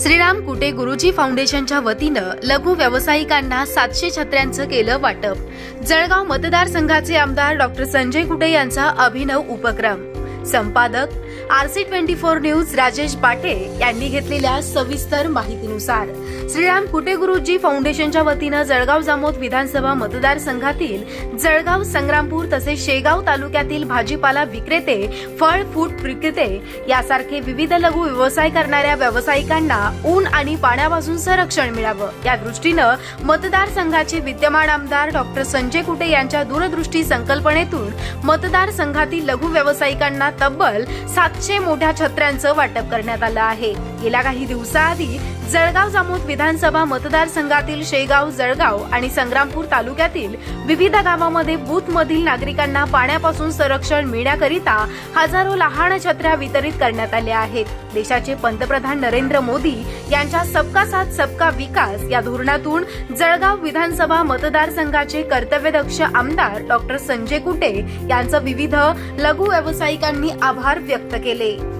श्रीराम कुटे गुरुजी फाउंडेशनच्या वतीनं लघु व्यावसायिकांना सातशे छत्र्यांचं केलं वाटप. जळगाव मतदारसंघाचे आमदार डॉक्टर संजय कुटे यांचा अभिनव उपक्रम. संपादक RC twenty four news Rajesh Pate यांनी घेतलेल्या सविस्तर माहितीनुसार श्रीराम कुटे गुरुजी फाउंडेशनच्या वतीनं जळगाव जामोद विधानसभा मतदारसंघातील जळगाव संग्रामपूर तसेच शेगाव तालुक्यातील भाजीपाला विक्रेते फळ फूट विक्रेते यासारखे विविध लघु व्यवसाय करणाऱ्या व्यावसायिकांना ऊन आणि पाण्यापासून संरक्षण मिळावं. या दृष्टीनं मतदारसंघाचे विद्यमान आमदार डॉक्टर संजय कुटे यांच्या दूरदृष्टी संकल्पनेतून मतदारसंघातील लघु व्यावसायिकांना तब्बल सात सातशे मोठ्या छत्र्यांचं वाटप करण्यात आलं आहे. गेल्या काही दिवसाआधी जळगाव जामोद विधानसभा मतदारसंघातील शेगाव जळगाव आणि संग्रामपूर तालुक्यातील विविध गावामध्ये बूथमधील नागरिकांना पाण्यापासून संरक्षण मिळण्याकरिता हजारो लहान छत्र्या वितरित करण्यात आल्या आहेत. देशाचे पंतप्रधान नरेंद्र मोदी यांच्या सबका साथ सबका विकास या धोरणातून जळगाव विधानसभा मतदारसंघाचे कर्तव्यदक्ष आमदार डॉक्टर संजय कुटे यांचं विविध लघु व्यावसायिकांनी आभार व्यक्त केले